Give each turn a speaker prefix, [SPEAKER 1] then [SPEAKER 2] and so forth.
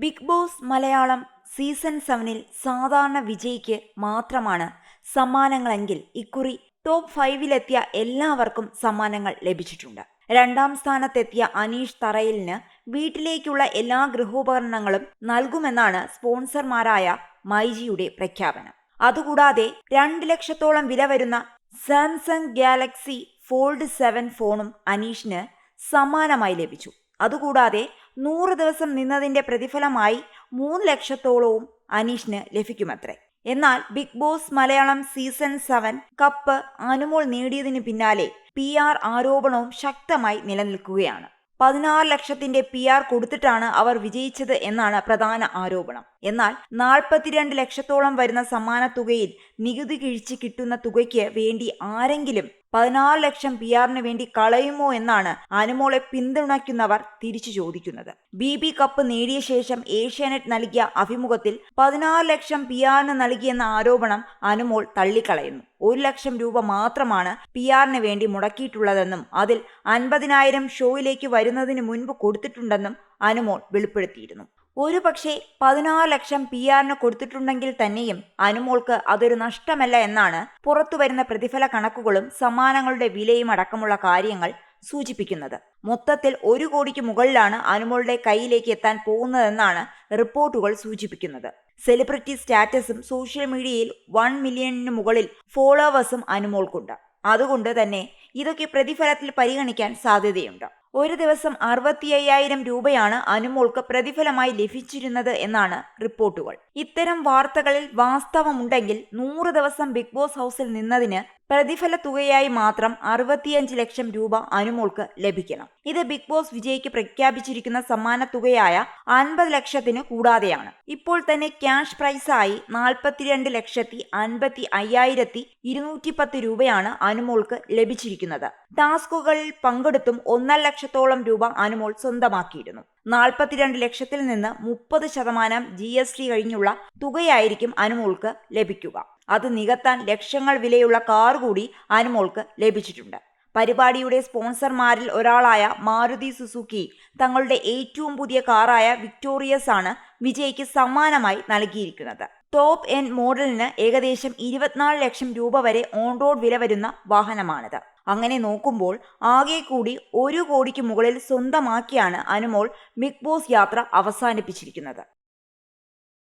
[SPEAKER 1] Big Boss Malayalam season സെവനിൽ സാധാരണ വിജയിക്ക് മാത്രമാണ് സമ്മാനങ്ങളെങ്കിൽ ഇക്കുറി ടോപ്പ് ഫൈവിലെത്തിയ എല്ലാവർക്കും സമ്മാനങ്ങൾ ലഭിച്ചിട്ടുണ്ട്. രണ്ടാം സ്ഥാനത്തെത്തിയ അനീഷ് തറയിലിന് വീട്ടിലേക്കുള്ള എല്ലാ ഗൃഹോപകരണങ്ങളും നൽകുമെന്നാണ് സ്പോൺസർമാരായ മൈജിയുടെ പ്രഖ്യാപനം. അതുകൂടാതെ രണ്ട് ലക്ഷത്തോളം വില വരുന്ന സാംസങ് ഗാലക്സി ഫോൾഡ് സെവൻ ഫോണും അനീഷിന് സമ്മാനമായി ലഭിച്ചു. അതുകൂടാതെ നൂറ് ദിവസം നിന്നതിന്റെ പ്രതിഫലമായി മൂന്ന് ലക്ഷത്തോളവും അനീഷിന് ലഭിക്കുമത്രേ. എന്നാൽ Bigg Boss Malayalam season seven cup Anumol നേടിയതിനു പിന്നാലെ പി ആർ ആരോപണവും ശക്തമായി നിലനിൽക്കുകയാണ്. പതിനാറ് ലക്ഷത്തിന്റെ പി ആർ കൊടുത്തിട്ടാണ് അവർ വിജയിച്ചത് എന്നാണ് പ്രധാന ആരോപണം. എന്നാൽ നാൽപ്പത്തിരണ്ട് ലക്ഷത്തോളം വരുന്ന സമ്മാന തുകയിൽ നികുതി കിഴിച്ച് കിട്ടുന്ന തുകയ്ക്ക് വേണ്ടി ആരെങ്കിലും പതിനാറ് ലക്ഷം പി ആറിന് വേണ്ടി കളയുമോ എന്നാണ് അനുമോളെ പിന്തുണയ്ക്കുന്നവർ തിരിച്ചു ചോദിക്കുന്നത്. ബി ബി കപ്പ് നേടിയ ശേഷം ഏഷ്യാനെറ്റ് നൽകിയ അഭിമുഖത്തിൽ പതിനാറ് ലക്ഷം പി ആറിന് നൽകിയെന്ന ആരോപണം അനുമോൾ തള്ളിക്കളയുന്നു. ഒരു ലക്ഷം രൂപ മാത്രമാണ് പി ആറിന് വേണ്ടി മുടക്കിയിട്ടുള്ളതെന്നും അതിൽ അൻപതിനായിരം ഷോയിലേക്ക് വരുന്നതിന് മുൻപ് കൊടുത്തിട്ടുണ്ടെന്നും അനുമോൾ വെളിപ്പെടുത്തിയിരുന്നു. ഒരു പക്ഷേ പതിനാറ് ലക്ഷം പി ആറിന് കൊടുത്തിട്ടുണ്ടെങ്കിൽ തന്നെയും അനുമോൾക്ക് അതൊരു നഷ്ടമല്ല എന്നാണ് പുറത്തുവരുന്ന പ്രതിഫല കണക്കുകളും സമ്മാനങ്ങളുടെ വിലയും അടക്കമുള്ള കാര്യങ്ങൾ സൂചിപ്പിക്കുന്നത്. മൊത്തത്തിൽ ഒരു കോടിക്ക് മുകളിലാണ് അനുമോളുടെ കയ്യിലേക്ക് എത്താൻ പോകുന്നതെന്നാണ് റിപ്പോർട്ടുകൾ സൂചിപ്പിക്കുന്നത്. സെലിബ്രിറ്റി സ്റ്റാറ്റസും സോഷ്യൽ മീഡിയയിൽ വൺ മില്യണിന് മുകളിൽ ഫോളോവേഴ്സും അനുമോൾക്കുണ്ട്. അതുകൊണ്ട് തന്നെ ഇതൊക്കെ പ്രതിഫലത്തിൽ പരിഗണിക്കാൻ സാധ്യതയുണ്ട്. ഒരു ദിവസം അറുപത്തി അയ്യായിരം രൂപയാണ് അനുമോൾക്ക് പ്രതിഫലമായി ലഭിച്ചിരുന്നത് എന്നാണ് റിപ്പോർട്ടുകൾ. ഇത്തരം വാർത്തകളിൽ വാസ്തവമുണ്ടെങ്കിൽ നൂറ് ദിവസം ബിഗ് ബോസ് ഹൗസിൽ നിന്നതിന് പ്രതിഫല തുകയായി മാത്രം അറുപത്തിയഞ്ച് ലക്ഷം രൂപ അനുമോൾക്ക് ലഭിക്കണം. ഇത് ബിഗ് ബോസ് വിജയ്ക്ക് പ്രഖ്യാപിച്ചിരിക്കുന്ന സമ്മാന തുകയായ അൻപത് ലക്ഷത്തിന് കൂടാതെയാണ്. ഇപ്പോൾ തന്നെ ക്യാഷ് പ്രൈസായി നാൽപ്പത്തിരണ്ട് ലക്ഷത്തി അൻപത്തി അയ്യായിരത്തി ഇരുന്നൂറ്റി പത്ത് രൂപയാണ് അനുമോൾക്ക് ലഭിച്ചിരിക്കുന്നത്. ടാസ്കുകളിൽ പങ്കെടുത്തും ഒന്നര ലക്ഷത്തോളം രൂപ അനുമോൾ സ്വന്തമാക്കിയിരുന്നു. നാൽപ്പത്തിരണ്ട് ലക്ഷത്തിൽ നിന്ന് മുപ്പത് ശതമാനം ജി എസ് ടി കഴിഞ്ഞുള്ള തുകയായിരിക്കും അനുമോൾക്ക് ലഭിക്കുക. അത് നികത്താൻ ലക്ഷങ്ങൾ വിലയുള്ള കാർ കൂടി അനുമോൾക്ക് ലഭിച്ചിട്ടുണ്ട്. പരിപാടിയുടെ സ്പോൺസർമാരിൽ ഒരാളായ മാരുതി സുസുക്കി തങ്ങളുടെ ഏറ്റവും പുതിയ കാറായ വിക്ടോറിയസ് ആണ് വിജയ്ക്ക് സമ്മാനമായി നൽകിയിരിക്കുന്നത്. ടോപ്പ് എൻ മോഡലിന് ഏകദേശം ഇരുപത്തിനാല് ലക്ഷം രൂപ വരെ ഓൺ റോഡ് വില വരുന്ന വാഹനമാണിത്. അങ്ങനെ നോക്കുമ്പോൾ ആകെ കൂടി ഒരു കോടിക്ക് മുകളിൽ സ്വന്തമാക്കിയാണ് അനുമോൾ ബിഗ് ബോസ് യാത്ര അവസാനിപ്പിച്ചിരിക്കുന്നത്.